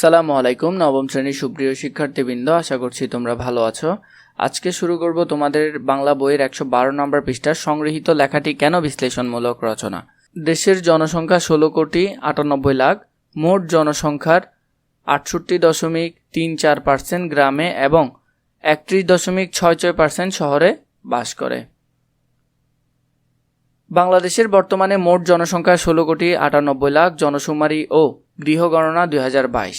সালামু আলাইকুম, নবম শ্রেণির সুপ্রিয় শিক্ষার্থীবৃন্দ, আশা করছি তোমরা ভালো আছো। আজকে শুরু করব তোমাদের বাংলা বইয়ের একশো বারো নম্বর পৃষ্ঠার সংগৃহীত লেখাটি কেন বিশ্লেষণমূলক রচনা? দেশের জনসংখ্যা ষোলো কোটি আটানব্বই লাখ, মোট জনসংখ্যার আটষট্টি দশমিক তিন চার পার্সেন্ট গ্রামে এবং একত্রিশ দশমিক ছয় ছয় পার্সেন্ট শহরে বাস করে। বাংলাদেশের বর্তমানে মোট জনসংখ্যা ষোলো কোটি আটানব্বই লাখ জনশুমারি ও গৃহগণনা দুই হাজার বাইশ।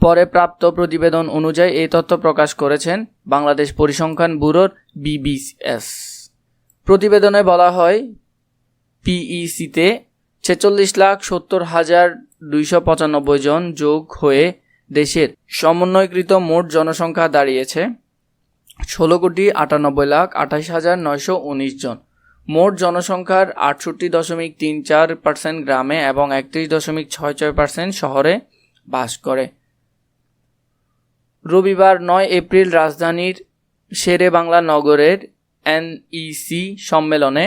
পরে প্রাপ্ত প্রতিবেদন অনুযায়ী এই তথ্য প্রকাশ করেছেন বাংলাদেশ পরিসংখ্যান ব্যুরোর বিবিএস প্রতিবেদনে বলা হয় পিইসিতে ছেচল্লিশ লাখ সত্তর হাজার দুইশো পঁচানব্বই জন যোগ হয়ে দেশের সমন্বয়কৃত মোট জনসংখ্যা দাঁড়িয়েছে। ষোলো কোটি আটানব্বই লাখ আঠাশ হাজার নয়শো উনিশ জন। মোট জনসংখ্যার আটষট্টি দশমিক তিন চার পার্সেন্ট গ্রামে এবং একত্রিশ দশমিক ছয় ছয় পার্সেন্ট শহরে বাস করে। রবিবার নয় এপ্রিল রাজধানীর শেরে বাংলা নগরের এনইসি সম্মেলনে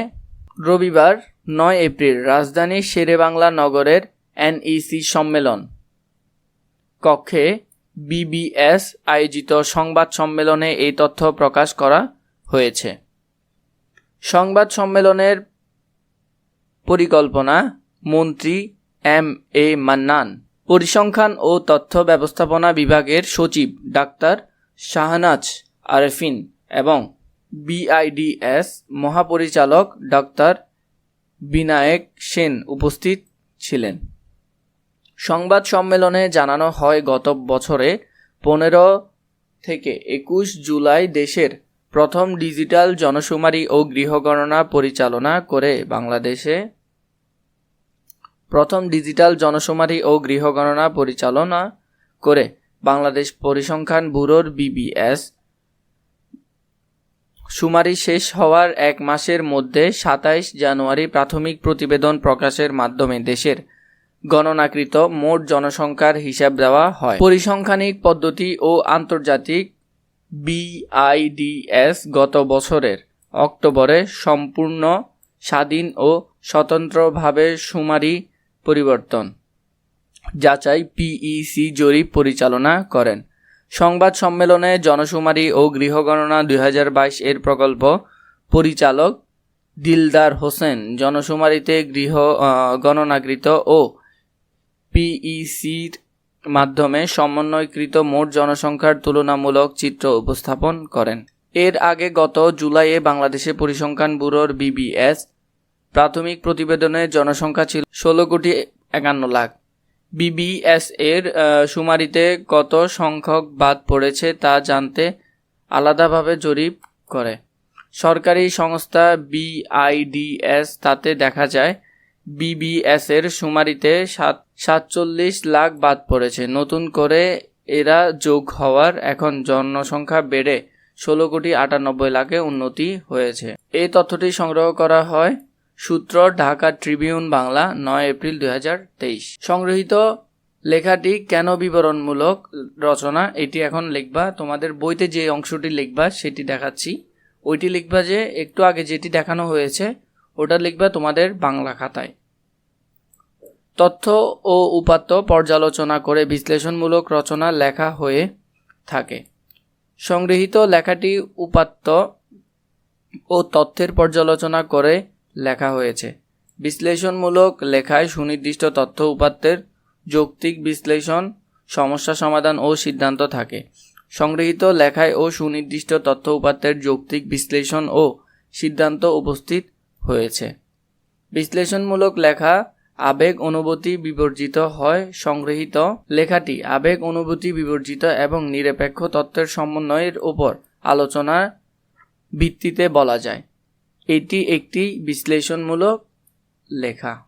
রবিবার নয় এপ্রিল রাজধানীর শেরে বাংলা নগরের এনইসি সম্মেলন কক্ষে বিবিএস আয়োজিত সংবাদ সম্মেলনে এই তথ্য প্রকাশ করা হয়েছে। সংবাদ সম্মেলনের পরিকল্পনা মন্ত্রী এম এ মান্নান, পরিসংখ্যান ও তথ্য ব্যবস্থাপনা বিভাগের সচিব ডাক্তার শাহনাজ আরেফিন এবং বিআইডিএস মহাপরিচালক ডাক্তার বিনায়ক সেন উপস্থিত ছিলেন। সংবাদ সম্মেলনে জানানো হয়, গত বছরে পনেরো থেকে একুশ জুলাই দেশের প্রথম ডিজিটাল জনশুমারি ও গৃহগণনা পরিচালনা করে বাংলাদেশে। প্রথম ডিজিটাল জনশুমারি ও গৃহগণনা পরিচালনা করে বাংলাদেশ পরিসংখ্যান ব্যুরোর বিবিএস। শুমারি শেষ হওয়ার এক মাসের মধ্যে সাতাইশ জানুয়ারি প্রাথমিক প্রতিবেদন প্রকাশের মাধ্যমে দেশের গণনাকৃত মোট জনসংখ্যার হিসাব দেওয়া হয়। পরিসংখ্যানিক পদ্ধতি ও আন্তর্জাতিক বিআইডিএস গত বছরের অক্টোবরে সম্পূর্ণ, স্বাধীন ও স্বতন্ত্রভাবে শুমারি পরিবর্তন। যাচাই পিইসি জরিপ পরিচালনা করেন। সংবাদ সম্মেলনে জনশুমারি ও গৃহগণনা দু হাজার বাইশ এর প্রকল্প পরিচালক দিলদার হোসেন জনশুমারিতে গৃহ গণনাকৃত ও পিইসির মাধ্যমে সমন্বয়কৃত মোট জনসংখ্যার তুলনামূলক চিত্র উপস্থাপন করেন। এর আগে গত জুলাইয়ে বাংলাদেশে পরিসংখ্যান ব্যুরোর বিবিএস প্রাথমিক প্রতিবেদনে জনসংখ্যা ছিল ষোলো কোটি একান্ন লাখ। বিবিএস এর শুমারিতে কত সংখ্যক বাদ পড়েছে তা জানতে আলাদাভাবে জরিপ করে। সরকারি সংস্থা বিআইডিএস তাতে দেখা যায় বিবিএস এর শুমারিতে সাত, সাতচল্লিশ লাখ বাদ পড়েছে। নতুন করে এরা যোগ হওয়ার এখন জনসংখ্যা বেড়ে ষোলো কোটি আটানব্বই লাখে উন্নতি হয়েছে। এই তথ্যটি সংগ্রহ করা হয় সূত্র ঢাকা ট্রিবিউন বাংলা, নয় এপ্রিল দুই সংগৃহীত লেখাটি কেন বিবরণমূলক রচনা, এটি এখন লিখবা। তোমাদের বইতে যে অংশটি লিখবা, সেটি দেখাচ্ছি। ওইটি লিখবা যে একটু আগে যেটি দেখানো হয়েছে ওটা লিখবে তোমাদের বাংলা খাতায়। তথ্য ও উপাত্ত পর্যালোচনা করে বিশ্লেষণমূলক রচনা লেখা হয়ে থাকে। সংগৃহীত লেখাটি উপাত্ত ও তথ্যের পর্যালোচনা করে লেখা হয়েছে। বিশ্লেষণমূলক লেখায় সুনির্দিষ্ট তথ্য উপাত্তের যৌক্তিক বিশ্লেষণ, সমস্যা সমাধান ও সিদ্ধান্ত থাকে। সংগৃহীত লেখায় ও সুনির্দিষ্ট তথ্য উপাত্তের যৌক্তিক বিশ্লেষণ ও সিদ্ধান্ত উপস্থিত হয়েছে। বিশ্লেষণমূলক লেখা আবেগ অনুভূতি বিবর্জিত হয় সংগৃহীত লেখাটি আবেগ অনুভূতি বিবর্জিত এবং নিরপেক্ষ তত্ত্বের সমন্বয়ের উপর আলোচনার ভিত্তিতে বলা যায়। এটি একটি বিশ্লেষণমূলক লেখা।